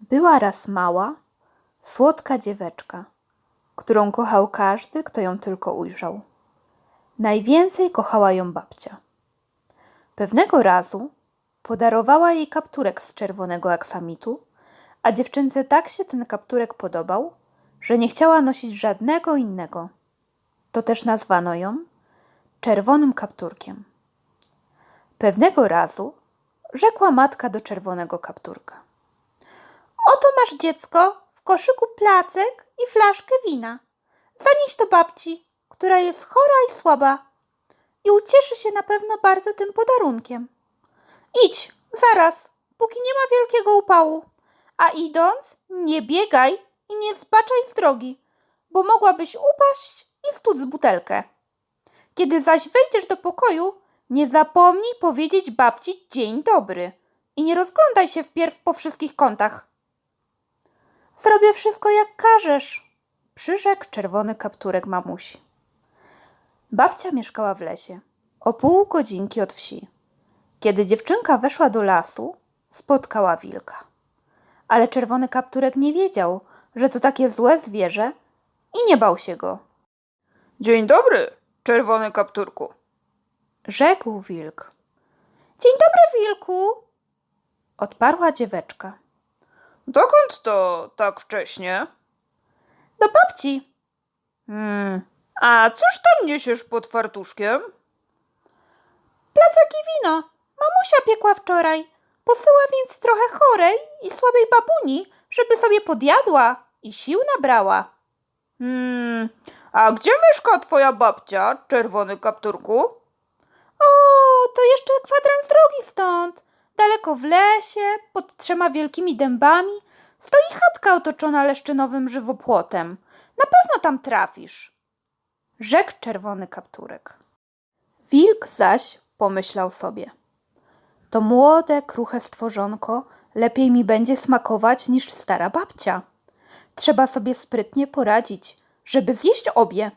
Była raz mała, słodka dzieweczka, którą kochał każdy, kto ją tylko ujrzał. Najwięcej kochała ją babcia. Pewnego razu podarowała jej kapturek z czerwonego aksamitu, a dziewczynce tak się ten kapturek podobał, że nie chciała nosić żadnego innego. To też nazwano ją czerwonym kapturkiem. Pewnego razu rzekła matka do czerwonego kapturka. Oto masz dziecko w koszyku placek i flaszkę wina. Zanieś to babci, która jest chora i słaba i ucieszy się na pewno bardzo tym podarunkiem. Idź, zaraz, póki nie ma wielkiego upału. A idąc, nie biegaj i nie zbaczaj z drogi, bo mogłabyś upaść i stuc butelkę. Kiedy zaś wejdziesz do pokoju, nie zapomnij powiedzieć babci dzień dobry i nie rozglądaj się wpierw po wszystkich kątach. Zrobię wszystko jak każesz, przyrzekł czerwony kapturek mamusi. Babcia mieszkała w lesie, o pół godzinki od wsi. Kiedy dziewczynka weszła do lasu, spotkała wilka. Ale czerwony kapturek nie wiedział, że to takie złe zwierzę i nie bał się go. Dzień dobry, czerwony kapturku. Rzekł wilk. Dzień dobry, wilku, odparła dzieweczka. Dokąd to tak wcześnie? Do babci. Hmm, a cóż tam niesiesz pod fartuszkiem? Placek i wino. Mamusia piekła wczoraj. Posyła więc trochę chorej i słabej babuni, żeby sobie podjadła i sił nabrała. Hmm, a gdzie mieszka twoja babcia, czerwony kapturku? O, to jeszcze kwadrans drogi stąd. Daleko w lesie, pod trzema wielkimi dębami, stoi chatka otoczona leszczynowym żywopłotem. Na pewno tam trafisz. Rzekł czerwony kapturek. Wilk zaś pomyślał sobie. To młode, kruche stworzonko lepiej mi będzie smakować niż stara babcia. Trzeba sobie sprytnie poradzić, żeby zjeść obie.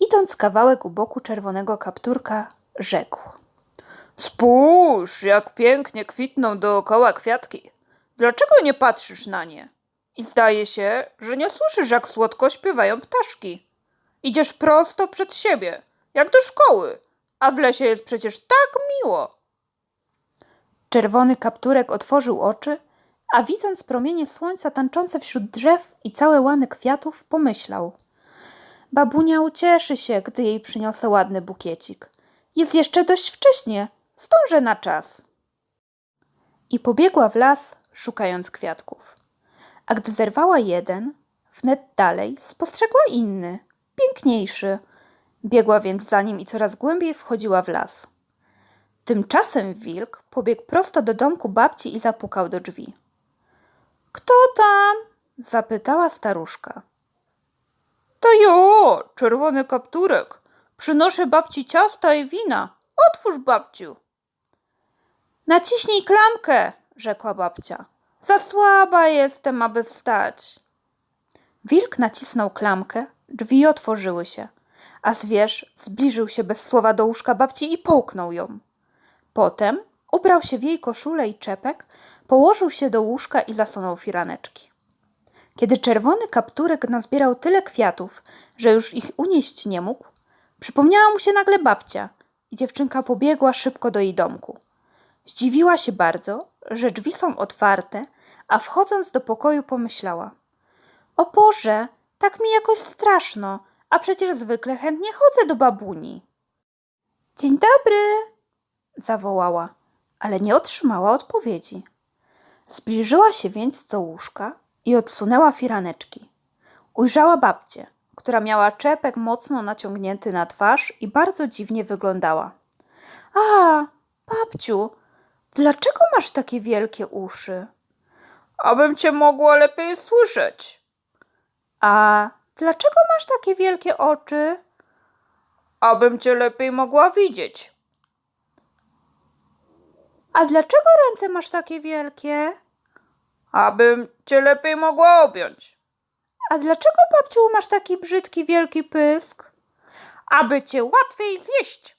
Idąc kawałek u boku czerwonego kapturka, rzekł. Spójrz, jak pięknie kwitną dookoła kwiatki. Dlaczego nie patrzysz na nie? I zdaje się, że nie słyszysz, jak słodko śpiewają ptaszki. Idziesz prosto przed siebie, jak do szkoły, a w lesie jest przecież tak miło. Czerwony kapturek otworzył oczy, a widząc promienie słońca tańczące wśród drzew i całe łany kwiatów, pomyślał. Babunia ucieszy się, gdy jej przyniosę ładny bukiecik. Jest jeszcze dość wcześnie, zdążę na czas. I pobiegła w las, szukając kwiatków. A gdy zerwała jeden, wnet dalej spostrzegła inny, piękniejszy. Biegła więc za nim i coraz głębiej wchodziła w las. Tymczasem wilk pobiegł prosto do domku babci i zapukał do drzwi. Kto tam? zapytała staruszka. To jo, czerwony kapturek. Przynoszę babci ciasta i wina. Otwórz, babciu. Naciśnij klamkę, rzekła babcia. Za słaba jestem, aby wstać. Wilk nacisnął klamkę, drzwi otworzyły się, a zwierz zbliżył się bez słowa do łóżka babci i połknął ją. Potem ubrał się w jej koszulę i czepek, położył się do łóżka i zasunął firaneczki. Kiedy czerwony kapturek nazbierał tyle kwiatów, że już ich unieść nie mógł, przypomniała mu się nagle babcia i dziewczynka pobiegła szybko do jej domku. Zdziwiła się bardzo, że drzwi są otwarte, a wchodząc do pokoju pomyślała: O Boże, tak mi jakoś straszno, a przecież zwykle chętnie chodzę do babuni. Dzień dobry, zawołała, ale nie otrzymała odpowiedzi. Zbliżyła się więc do łóżka i odsunęła firaneczki. Ujrzała babcię, która miała czepek mocno naciągnięty na twarz i bardzo dziwnie wyglądała. A, babciu, dlaczego masz takie wielkie uszy? Abym cię mogła lepiej słyszeć. A dlaczego masz takie wielkie oczy? Abym cię lepiej mogła widzieć. A dlaczego ręce masz takie wielkie? Abym cię lepiej mogła objąć. A dlaczego, babciu, masz taki brzydki, wielki pysk? Aby cię łatwiej zjeść.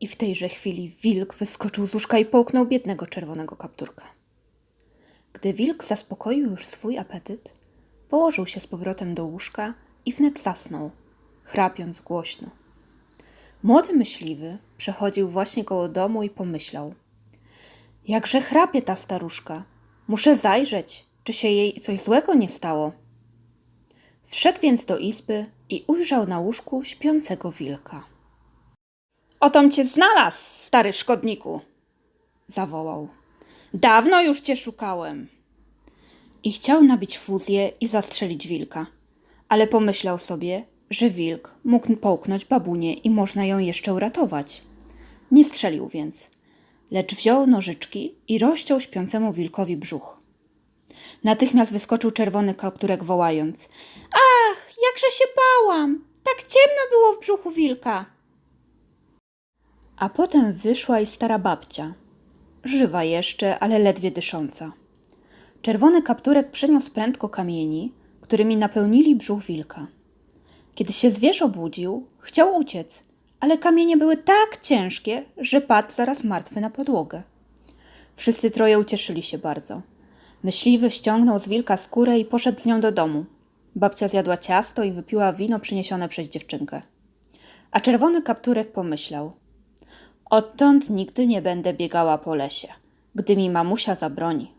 I w tejże chwili wilk wyskoczył z łóżka i połknął biednego czerwonego kapturka. Gdy wilk zaspokoił już swój apetyt, położył się z powrotem do łóżka i wnet zasnął, chrapiąc głośno. Młody myśliwy przechodził właśnie koło domu i pomyślał: Jakże chrapie ta staruszka. Muszę zajrzeć, czy się jej coś złego nie stało. Wszedł więc do izby i ujrzał na łóżku śpiącego wilka. Otom cię znalazł, stary szkodniku! zawołał. Dawno już cię szukałem. I chciał nabić fuzję i zastrzelić wilka, ale pomyślał sobie, że wilk mógł połknąć babunię i można ją jeszcze uratować. Nie strzelił więc, lecz wziął nożyczki i rozciął śpiącemu wilkowi brzuch. Natychmiast wyskoczył czerwony kapturek wołając: Ach, jakże się bałam! Tak ciemno było w brzuchu wilka. A potem wyszła i stara babcia, żywa jeszcze, ale ledwie dysząca. Czerwony kapturek przyniósł prędko kamieni, którymi napełnili brzuch wilka. Kiedy się zwierz obudził, chciał uciec, ale kamienie były tak ciężkie, że padł zaraz martwy na podłogę. Wszyscy troje ucieszyli się bardzo. Myśliwy ściągnął z wilka skórę i poszedł z nią do domu. Babcia zjadła ciasto i wypiła wino przyniesione przez dziewczynkę. A czerwony kapturek pomyślał: Odtąd nigdy nie będę biegała po lesie, gdy mi mamusia zabroni.